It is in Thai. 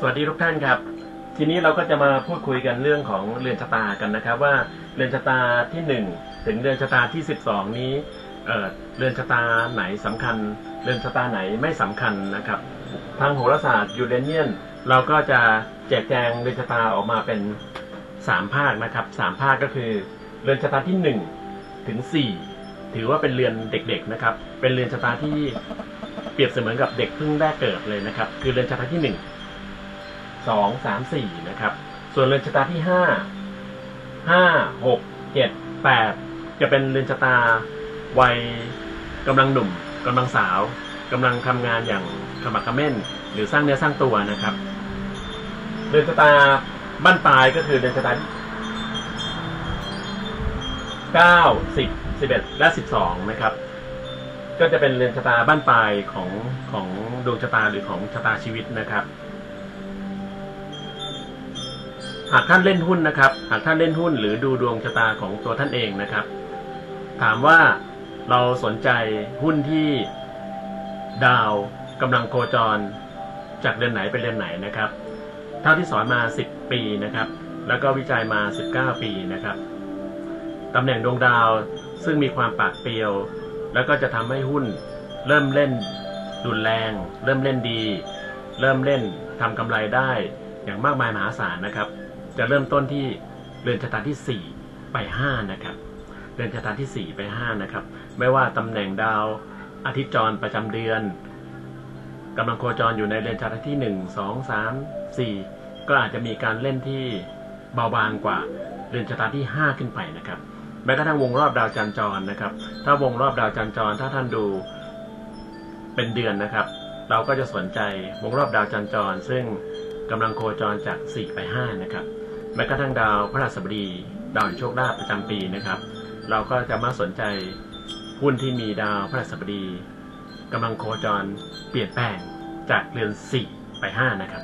สวัสดีทุกท่านครับ ทีนี้เราก็จะมาพูดคุยกันเรื่องของเรือนชะตากันนะครับ ว่าเรือนชะตาที่ 1 ถึงเรือนชะตาที่ 12 นี้เเรือนชะตาไหนสำคัญ เรือนชะตาไหนไม่สำคัญนะครับ ทางโหราศาสตร์ยูเรเนียน เราก็จะแจกแจงเรือนชะตาออกมาเป็น3ภาคนะครับสามภาคก็คือเรือนชะตาที่ 1 ถึง 4 ถือว่าเป็นเรือนเด็กๆนะครับ เป็นเรือนชะตาที่เปรียบเสมือนกับเด็กเพิ่งแรกเกิดเลยนะครับ คือเรือนชะตาที่ 1 สองสามสี่นะครับ ส่วนเรือนชะตาที่ห้าห้าหกเจ็ดแปดจะเป็นเรือนชะตาวัยกำลังหนุ่มกำลังสาวกำลังทำงานอย่างขมักขม้น หรือสร้างเนื้อสร้างตัวนะครับเรือนชะตาบ้านปลายก็คือเรือนชะตาเก้าสิบสิบเอ็ดและสิบสองนะครับ ก็จะเป็นเรือนชะตาบ้านปลายของของดวงชะตาหรือของชะตาชีวิตนะครับ หากท่านเล่นหุ้นนะครับ หากท่านเล่นหุ้นหรือดูดวงชะตาของตัวท่านเองนะครับ ถามว่าเราสนใจหุ้นที่ดาวกำลังโคจรจากเดือนไหนไปเดือนไหนนะครับ เท่าที่สอนมา 10 ปีนะครับ แล้วก็วิจัยมา 19 ปีนะครับตำแหน่งดวงดาวซึ่งมีความปากเปรียว แล้วก็จะทำให้หุ้นเริ่มเล่นรุนแรง เริ่มเล่นดี เริ่มเล่นทำกำไรได้อย่างมากมายมหาศาลนะครับ จะเริ่มต้นที่เรือนชะตาที่ 4 ไป5นะครับเรือนชะตาที่ 4 ไป5นะครับไม่ว่าตำแหน่งดาวอาทิตย์จรประจำเดือนกำลังโคจรอยู่ในเรือนชะตาที่ 1 2 3 4 ก็อาจจะมีการเล่นที่เบาบางกว่าเรือนชะตาที่ 5 ขึ้นไปนะครับแม้กระทั่งวงรอบดาวจันทรนะครับ ถ้าวงรอบดาวจันทรถ้าท่านดูเป็นเดือนนะครับ เราก็จะสนใจวงรอบดาวจันทรซึ่งกำลังโคจรจาก 4 ไป 5 นะครับ แม้กระทั่งดาวพระราชบดีดาวแห่งโชคลาภประจำปีนะครับ เราก็จะมาสนใจหุ้นที่มีดาวพระราชบดีกำลังโคจรเปลี่ยนแปลงจากเรือน 4 ไป 5 นะครับ